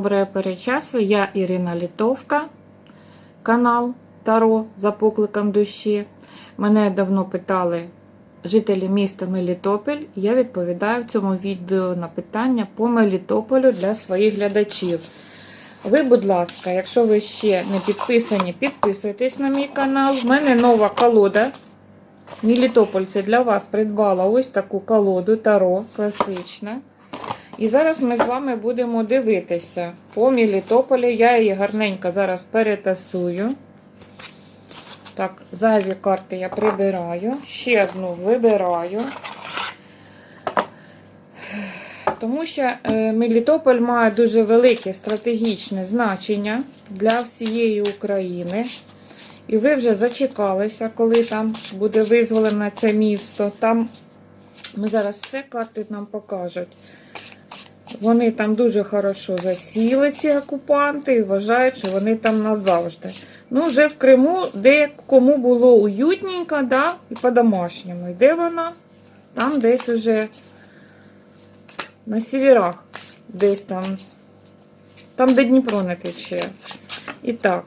доброго перечасу. Я Ірина Літовка, канал Таро за покликом душі. Мене давно питали жителі міста Мелітополь. Я відповідаю в цьому відео на питання по Мелітополю для своїх глядачів. Ви, будь ласка, якщо ви ще не підписані, підписуйтесь на мій канал. У мене нова колода. Мелітополь це для вас придбала ось таку колоду Таро класична. І зараз ми з вами будемо дивитися по Мелітополі. Я її гарненько зараз перетасую. Так, зайві карти я прибираю. Ще одну вибираю. Тому що е, Мелітополь має дуже велике стратегічне значення для всієї України. І ви вже зачекалися, коли там буде визволене це місто. Там ми зараз все карти нам покажуть. Вони там дуже хорошо засіли, ці окупанти, і вважають, що вони там назавжди. Ну, вже в Криму, де кому було уютненько, да, і по-домашньому. І де вона? Там десь уже на сіверах, десь там, там, де Дніпро не тече. І так,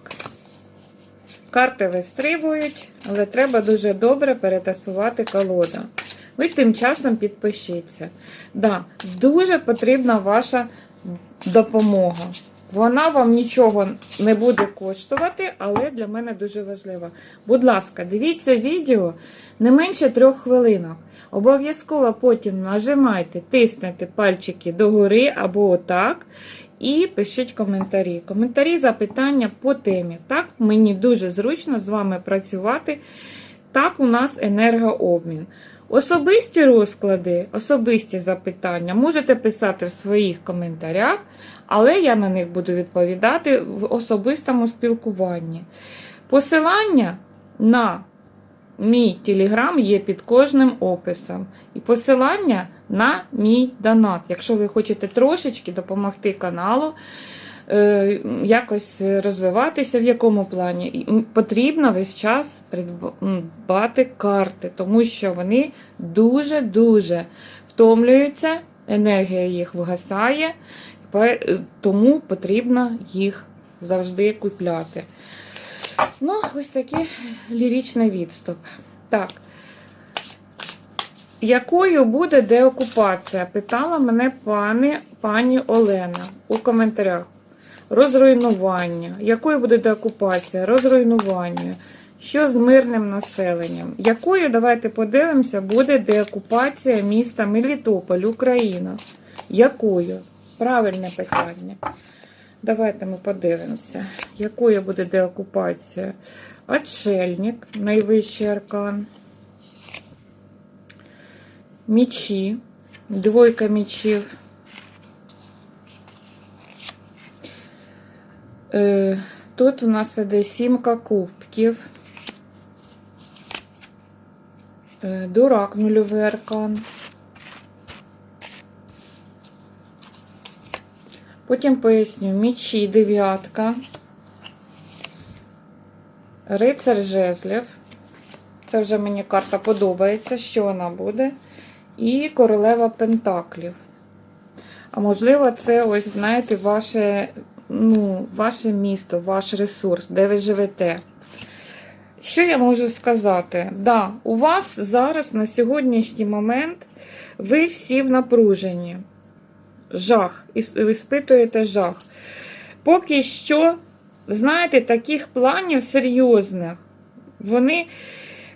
карти вистрибують, але треба дуже добре перетасувати колоду. Ви тим часом підпишіться. Да, дуже потрібна ваша допомога. Вона вам нічого не буде коштувати, але для мене дуже важлива. Будь ласка, дивіться відео не менше трьох хвилинок. Обов'язково потім нажимайте, тиснете пальчики догори або отак. І пишіть коментарі. Коментарі, запитання по темі. Так, мені дуже зручно з вами працювати. Так, у нас енергообмін. Особисті розклади, особисті запитання можете писати в своїх коментарях, але я на них буду відповідати в особистому спілкуванні. Посилання на мій телеграм є під кожним описом. І посилання на мій донат. Якщо ви хочете трошечки допомогти каналу, якось розвиватися, в якому плані, потрібно весь час придбати карти, тому що вони дуже-дуже втомлюються, енергія їх вгасає, тому потрібно їх завжди купляти. Ну, ось такий ліричний відступ. Так. Якою буде деокупація? Питала мене пані, пані Олена у коментарях. Розруйнування. Якою буде деокупація? Розруйнування. Що з мирним населенням? Якою, давайте подивимося, буде деокупація міста Мелітополь, Україна? Якою? Правильне питання. Давайте ми подивимося, якою буде деокупація. Отшельник, найвищий аркан. Мічі, двойка мічів. Тут у нас іде сімка кубків. Е, Дурак, нульовий аркан. Потім поясню мічі, дев'ятка, рицар жезлів. Це вже мені карта подобається, що вона буде. І королева Пентаклів. А можливо, це ось, знаєте, ваше, ну, ваше місто, ваш ресурс, де ви живете. Що я можу сказати? Да, у вас зараз на сьогоднішній момент ви всі в напруженні. Жах. І ви спитуєте жах. Поки що, знаєте, таких планів серйозних, вони.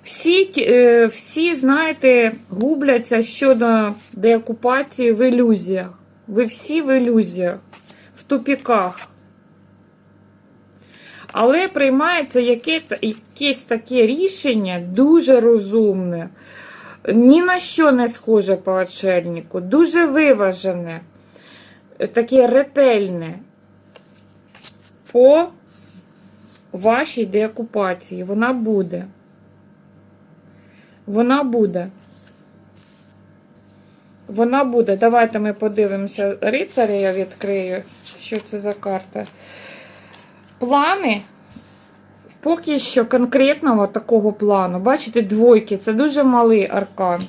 Всі, е, всі, знаєте, губляться щодо деокупації в ілюзіях. Ви всі в ілюзіях, тупіках. Але приймається яке, якесь таке рішення дуже розумне, ні на що не схоже по очельнику, дуже виважене, таке ретельне по вашій деокупації. Вона буде. Вона буде. Вона буде. Давайте ми подивимося. Рицаря я відкрию. Що це за карта? Плани. Поки що конкретного такого плану. Бачите, двойки це дуже малий аркан.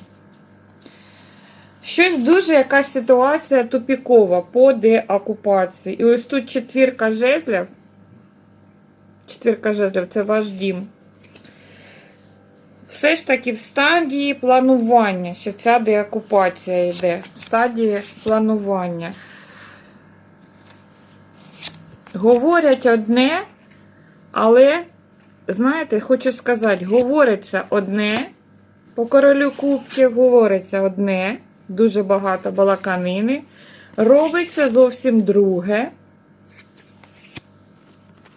Щось дуже якась ситуація тупікова по деокупації. І ось тут четвірка жезлів. Четвірка жезлів це ваш дім. Все ж таки в стадії планування, що ця деокупація йде. В стадії планування. Говорять одне, але, знаєте, хочу сказати, говориться одне. По королю кубків говориться одне, дуже багато балаканини. Робиться зовсім друге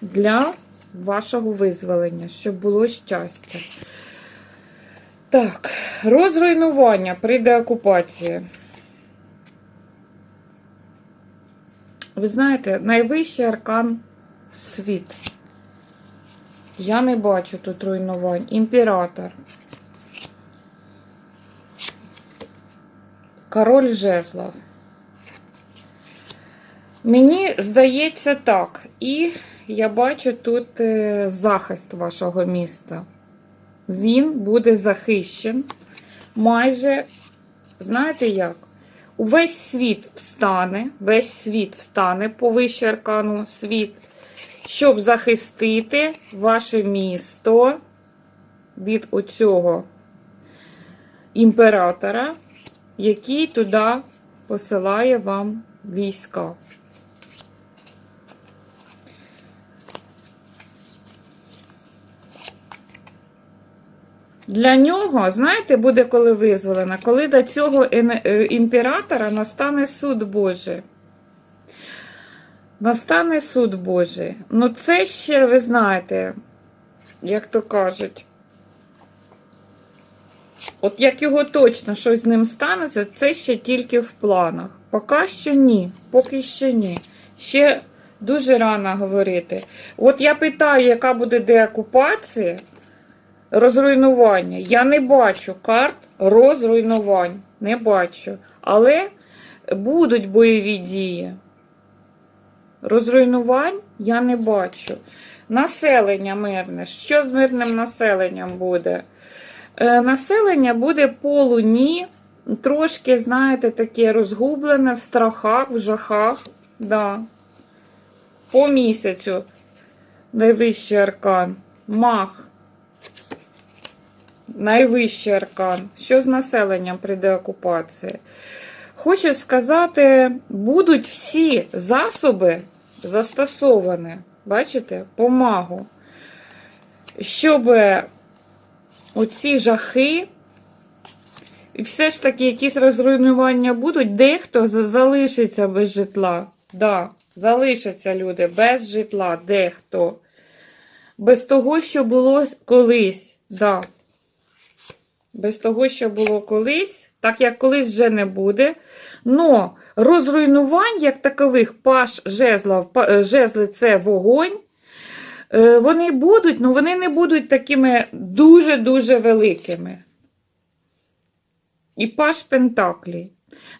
для вашого визволення, щоб було щастя. Так, розруйнування при деокупації. Ви знаєте, найвищий аркан світ. Я не бачу тут руйнувань. Імператор. Король жезлов. Мені здається так. І я бачу тут е, захист вашого міста. Він буде захищен. Майже, знаєте як? Увесь світ встане, весь світ встане по вище аркану світ, щоб захистити ваше місто від оцього імператора, який туди посилає вам війська. Для нього, знаєте, буде коли визволена, коли до цього е, імператора настане суд Божий. Настане суд Божий. Ну, це ще, ви знаєте, як то кажуть, от як його точно щось з ним станеться, це ще тільки в планах. Поки що ні. Поки що ні. Ще дуже рано говорити. От я питаю, яка буде деокупація, розруйнування. Я не бачу карт розруйнувань. Не бачу. Але будуть бойові дії. Розруйнувань я не бачу. Населення мирне. Що з мирним населенням буде? Е, населення буде по луні, трошки, знаєте, таке розгублене в страхах, в жахах. Да. По місяцю. Найвищий аркан. Мах. Найвищий аркан. Що з населенням при деокупації? Хочу сказати, будуть всі засоби застосовані, бачите, по магу, щоб оці жахи, і все ж таки якісь розруйнування будуть, дехто залишиться без житла. Да, залишаться люди без житла, дехто. Без того, що було колись. Да. Без того, що було колись, так як колись вже не буде. Но розруйнувань, як такових, паш жезлов, па- е, жезли це вогонь. Е, Вони будуть, але вони не будуть такими дуже-дуже великими. І паш Пентаклі.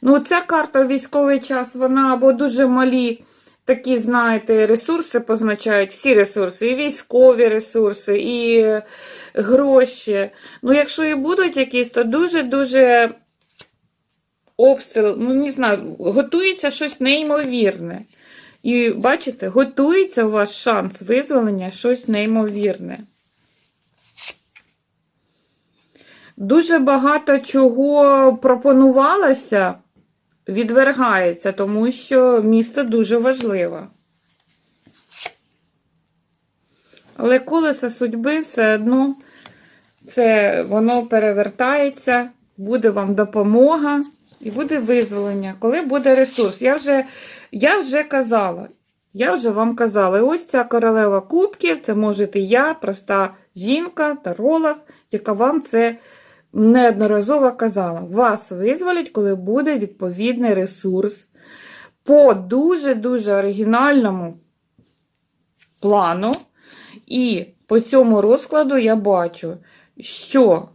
Ну, ця карта у військовий час, вона або дуже малі такі, знаєте, ресурси позначають, всі ресурси, і військові ресурси, і е, гроші. Ну, якщо і будуть якісь, то дуже-дуже обстріл, ну, не знаю, готується щось неймовірне. І бачите, готується у вас шанс визволення щось неймовірне. Дуже багато чого пропонувалося, відвергається, тому що місто дуже важливе. Але колесо судьби все одно це воно перевертається, буде вам допомога і буде визволення, коли буде ресурс. Я вже, я вже казала, я вже вам казала, ось ця королева кубків, це можете я, проста жінка, таролог, яка вам це неодноразово казала. Вас визволять, коли буде відповідний ресурс по дуже-дуже оригінальному плану. І по цьому розкладу я бачу, що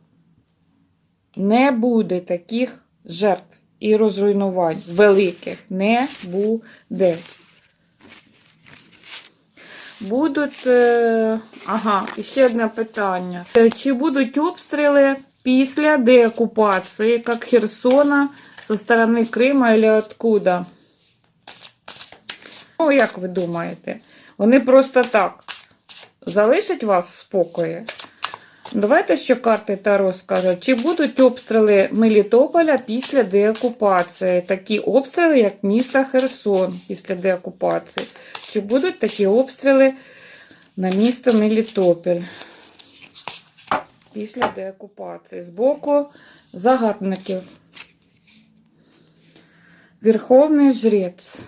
не буде таких жертв і розруйнувань великих не буде. Будуть. е, Ага, ще одне питання. Чи будуть обстріли після деокупації, як Херсона, со сторони Крима или откуда. Ну, як ви думаєте? Вони просто так залишать вас спокої? Давайте що карти Таро скажуть. Чи будуть обстріли Мелітополя після деокупації? Такі обстріли, як міста Херсон після деокупації. Чи будуть такі обстріли на місто Мелітополь після деокупації? З боку загарбників. Верховний жрець.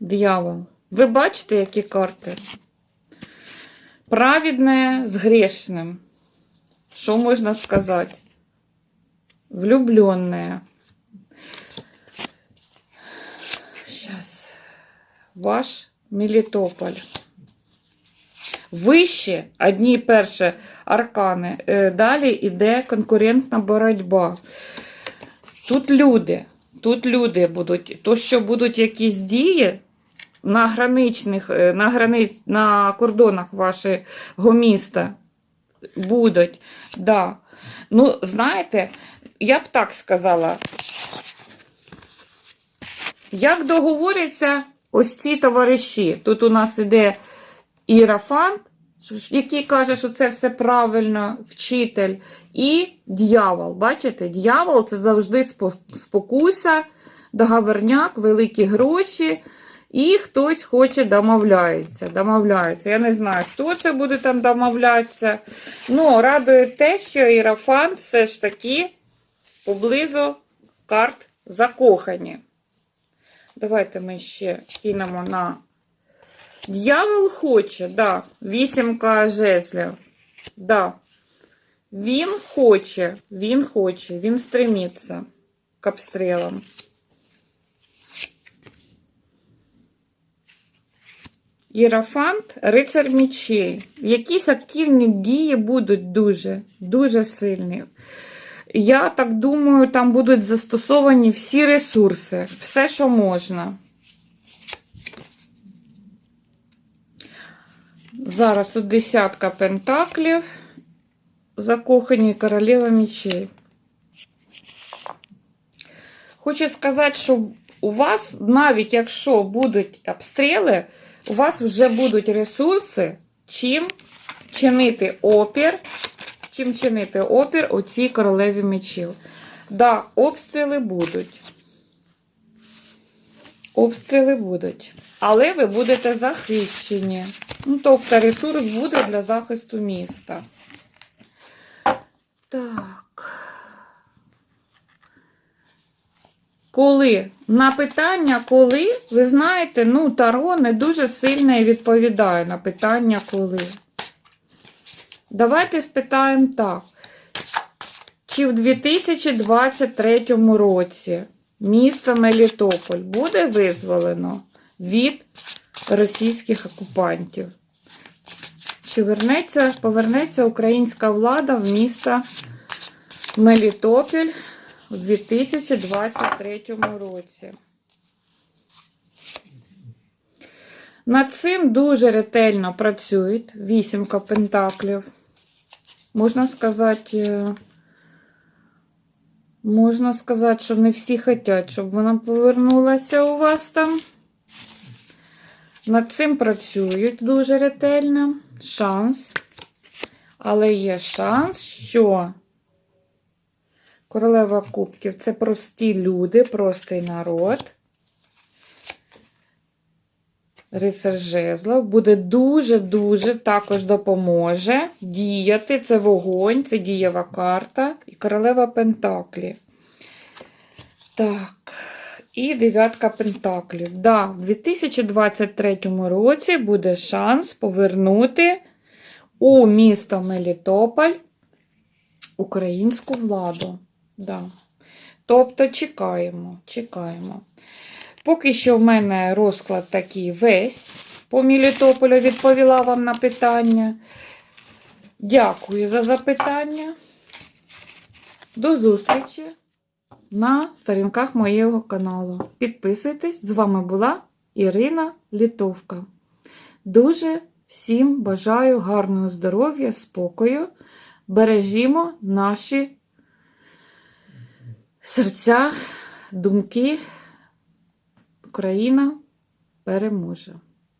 Дьявол. Ви бачите, які карти? Праведне з грешним. Що можна сказати? Влюбленне. Сейчас. Ваш Мелітополь. Вище одні перші аркани. Е, Далі йде конкурентна боротьба. Тут люди. Тут люди будуть. То, що будуть якісь дії на граничних, е, на, границь, на кордонах вашого міста будуть. Да. Ну, знаєте, я б так сказала. Як договоряться ось ці товариші? Тут у нас іде Ірафант, який каже, що це все правильно, вчитель, і дьявол. Бачите, дьявол це завжди спо- спокуса, договорняк, великі гроші. І хтось хоче домовляється. домовляється. Я не знаю, хто це буде там домовлятися. Ну, радує те, що Ірафант все ж таки поблизу карт закохані. Давайте ми ще кинемо на. Дьявол хоче, да. Вісімка жезлів. Да. Він хоче, він хоче, він стремиться к обстрілам. Єрофант, рицар мечей. Якісь активні дії будуть дуже, дуже сильні. Я так думаю, там будуть застосовані всі ресурси, все, що можна. Зараз тут десятка пентаклів, закохані королева мечей. Хочу сказати, що у вас, навіть якщо будуть обстріли, у вас вже будуть ресурси, чим чинити опір, чим чинити опір у цій королеві мечів. Да, обстріли будуть. Обстріли будуть. Але ви будете захищені. Ну, тобто ресурс буде для захисту міста. Так. Коли? На питання коли, ви знаєте, ну, Таро не дуже сильно відповідає на питання коли. Давайте спитаємо так. Чи в 2023 році місто Мелітополь буде визволено від російських окупантів? Чи вернеться, повернеться українська влада в місто Мелітополь у 2023 році? Над цим дуже ретельно працюють вісімка пентаклів. Можна сказати, е, можна сказати, що не всі хочуть, щоб вона повернулася у вас там. Над цим працюють дуже ретельно. Шанс. Але є шанс, що королева кубків це прості люди, простий народ. Рицар жезлов буде дуже-дуже також допоможе діяти. Це вогонь, це дієва карта і королева Пентаклі. Так, і дев'ятка Пентаклів. Да, в 2023 році буде шанс повернути у місто Мелітополь українську владу. Да. Тобто чекаємо, чекаємо. Поки що в мене розклад такий весь по Мелітополю відповіла вам на питання. Дякую за запитання. До зустрічі на сторінках моєго каналу. Підписуйтесь, з вами була Ірина Літовка. Дуже всім бажаю гарного здоров'я, спокою, бережімо наші серця, думки. Україна переможе.